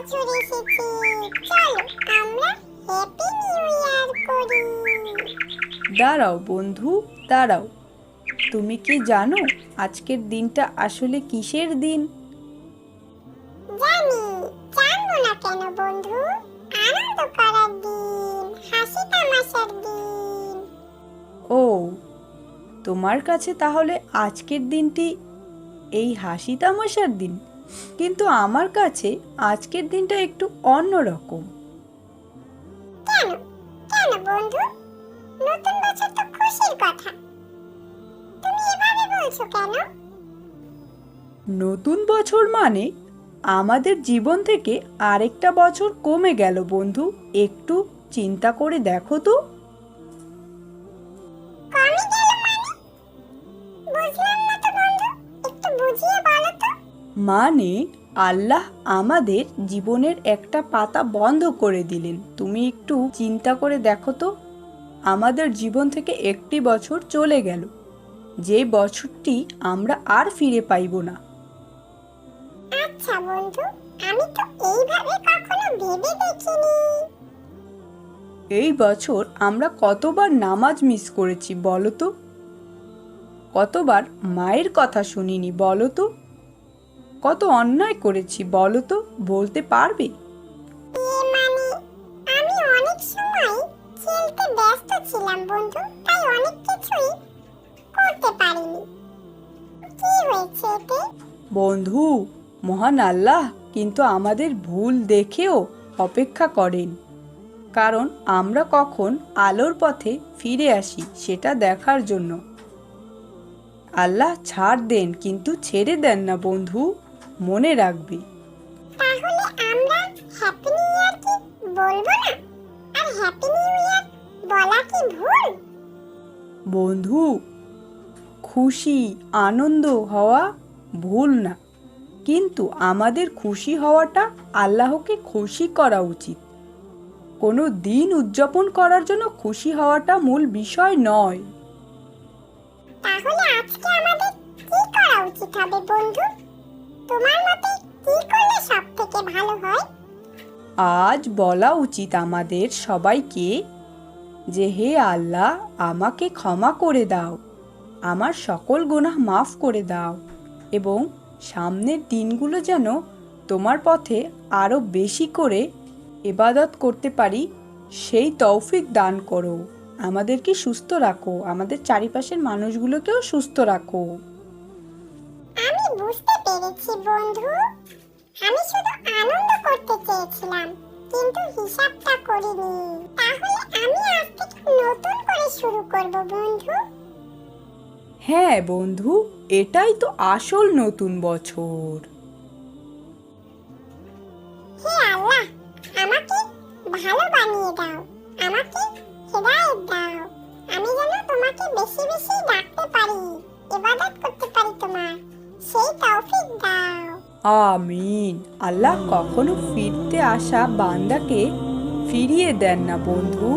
বছর এসেছে। চলো আমরা হ্যাপি নিউ ইয়ার করি। দাঁড়াও বন্ধু দাঁড়াও। তুমি কি জানো আজকের দিনটা আসলে কিসের দিন? জানি জানব না কেন বন্ধু? আনন্দ করার দিন হাসি তামাশার দিন। ও তোমার কাছে তাহলে আজকের দিনটি এই হাসি তামাশার দিন? কিন্তু আমার কাছে আজকের দিনটা একটু অন্যরকম। কেন? কেন বন্ধু? নতুন বছর তো খুশির কথা। তুমি এভাবে বলছো কেন? নতুন বছর মানে আমাদের জীবন থেকে আরেকটা বছর কমে গেল বন্ধু। একটু চিন্তা করে দেখো তো। মানে আল্লাহ আমাদের জীবনের একটা পাতা বন্ধ করে দিলেন। তুমি একটু চিন্তা করে দেখো তো। আমাদের জীবন থেকে একটি বছর চলে গেল। যে বছরটি আমরা আর ফিরে পাইব না। আচ্ছা বন্ধু আমি তো এইভাবে কখনো ভেবে দেখিনি। এই বছর আমরা কতবার নামাজ মিস করেছি বলো তো? কতবার মায়ের কথা শুনিনি বলো তো? কত অন্যায় করেছি বলো তো বলতে পারবে? মানে আমি অনেক সময় খেলতে ব্যস্ত ছিলাম বন্ধু তাই অনেক কিছুই করতে পারিনি। কি হয়েছে এতে বন্ধু মহান আল্লাহ কিন্তু আমাদের ভুল দেখেও অপেক্ষা করেন। কারণ আমরা কখন আলোর পথে ফিরে আসি সেটা দেখার জন্য। আল্লাহ ছাড় দেন কিন্তু ছেড়ে দেন না বন্ধু। মনে রাখবি। তাহলে আমরা হ্যাপি নিউ ইয়ার কি বলব না? আর হ্যাপি নিউ ইয়ার বলা কি ভুল? বন্ধু খুশি আনন্দ হওয়া ভুল না। কিন্তু আমাদের খুশি হওয়াটা আল্লাহকে খুশি করা উচিত। কোনো দিন উদযাপন করার জন্য খুশি হওয়াটা মূল বিষয় নয়। তাহলে আজকে আমাদের কি করা উচিত হবে বন্ধু? তোমার মতে কি করলে ভালো হয়? আজ বলা উচিত আমাদের সবাইকে যে হে আল্লাহ আমাকে ক্ষমা করে দাও আমার সকল গুনাহ মাফ করে দাও এবং সামনের দিনগুলো যেন তোমার পথে আরও বেশি করে এবাদত করতে পারি সেই তৌফিক দান করো। আমাদেরকে সুস্থ রাখো আমাদের চারিপাশের মানুষগুলোকেও সুস্থ রাখো। আমি বুঝতে পেরেছি বন্ধু। আমি শুধু আনন্দ করতে চেয়েছিলাম কিন্তু হিসাবটা করিনি। তাহলে আমি আজ থেকে নতুন করে শুরু করব বন্ধু। হ্যাঁ বন্ধু এটাই তো আসল নতুন বছর। হে আল্লাহ আমাকে ভালো বানিয়ে দাও আমাকে হেদায়েত দাও। আমি যেন তোমাকে বেশি বেশি ডাকতে পারি ইবাদত করতে পারি তোমার। আমিন। আল্লাহ কখনো ফিরতে আসা বান্দাকে ফিরিয়ে দেন না বন্ধু।